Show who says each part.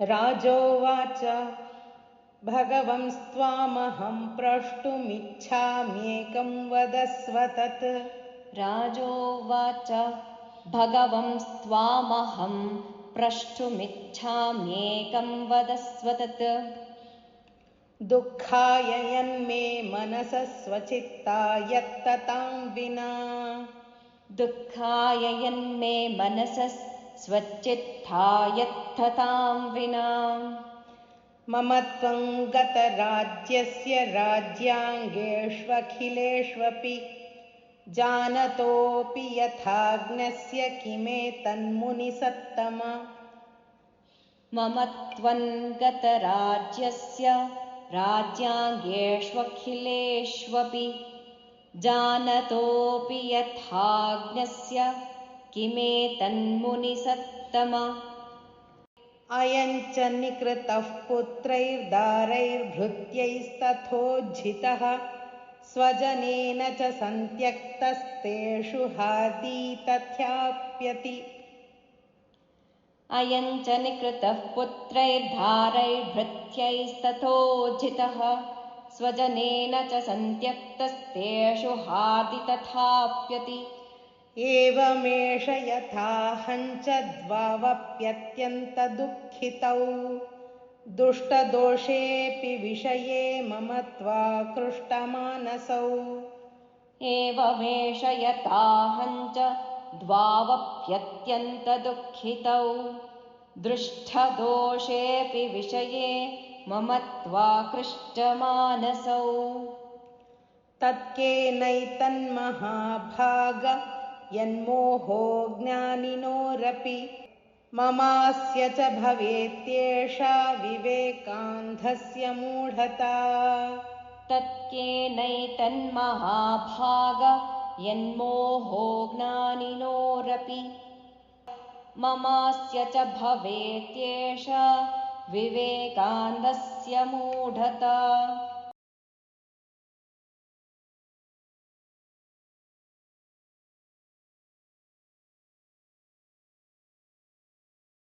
Speaker 1: राजोवाच। भगवंस्त्वामहं प्रष्टुमिच्छाम्येकं वदस्व तत्।
Speaker 2: राजोवाच। भगवंस्त्वामहं प्रष्टुमिच्छाम्येकं वदस्व तत्।
Speaker 1: दुःखाय यन्मे मनसः स्वचित्ता यत्ततां विना।
Speaker 2: दुःखाय यन्मे मनसः स्वच्चित्ता यत्ततां विना।
Speaker 1: मम त्वं गतराज्यस्य राज्याङ्गेष्वखिलेष्वपि जानतोऽपि यथाग्नस्य किमेतन्मुनिसत्तम
Speaker 2: मम त्वं गतराज्यस्य राज्याङ्गेष्वखिलेष्वपि जानतोऽपि यथाग्नस्य किमेतन्मुनिसत्तम
Speaker 1: अयं च निकृतः पुत्रैर्दारैर्भृत्यैस्तथोज्झितः स्वजनेन च सन्त्यक्तस्तेषु हादी तथ्याप्यति।
Speaker 2: अयं च निकृतः पुत्रैर्धारैर्भृत्यैस्तथोज्झितः स्वजनेन च सन्त्यक्तस्तेषु हादि तथाप्यति
Speaker 1: एवमेष यथाहञ्च द्वावप्यत्यन्तदुःखितौ दुष्टदोषेऽपि विषये मम त्वाकृष्टमानसौ
Speaker 2: एवमेष यथाहञ्च द्वावप्यत्यन्तदुःखितौ दृष्टदोषेऽपि विषये मम त्वाकृष्टमानसौ
Speaker 1: तत्केनैतन्महाभाग यन्मोहो ज्ञानिनोरपि ममास्य च भवेत्येषा विवेकान्धस्य मूढता।
Speaker 2: तत्केनैतन्महाभाग यन्मोहो ज्ञानिनोरपि ममास्य च भवेत्येषा विवेकान्धस्य मूढता